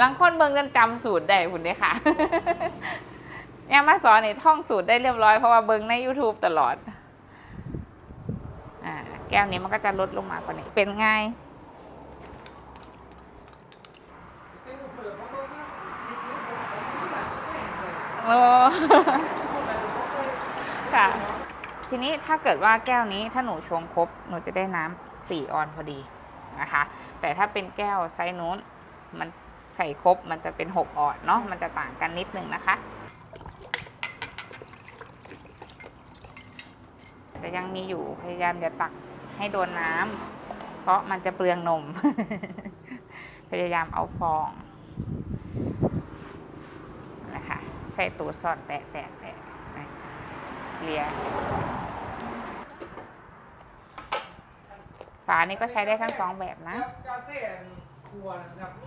ลังคนเบิ่งกันจำสูตรได้คุณเด้ค่ะเนี่ยมาสอนนี่ท่องสูตรได้เรียบร้อยเพราะว่าเบิ่งใน YouTube ตลอดอ่าแก้วนี้มันก็จะลดลงมากว่านี้เป็นไงโอ้ค่ะ ทีนี้ถ้าเกิดว่าแก้วนี้ถ้าหนูชงครบ หนูจะได้น้ำสี่ออนพอดีนะคะ แต่ถ้าเป็นแก้วไซส์นู้นมัน ใส่ครบมันจะเป็นหกออนเนาะมันจะต่างกันนิดนึงนะคะ จะยังมีอยู่พยายามอย่าตักให้โดนน้ำเพราะมันจะเปลืองนม พยายามเอาฟองนะคะใส่ตูดสอดแตะแตะแตะเลียฝานี่ก็ใช้ได้ทั้งสองแบบนะ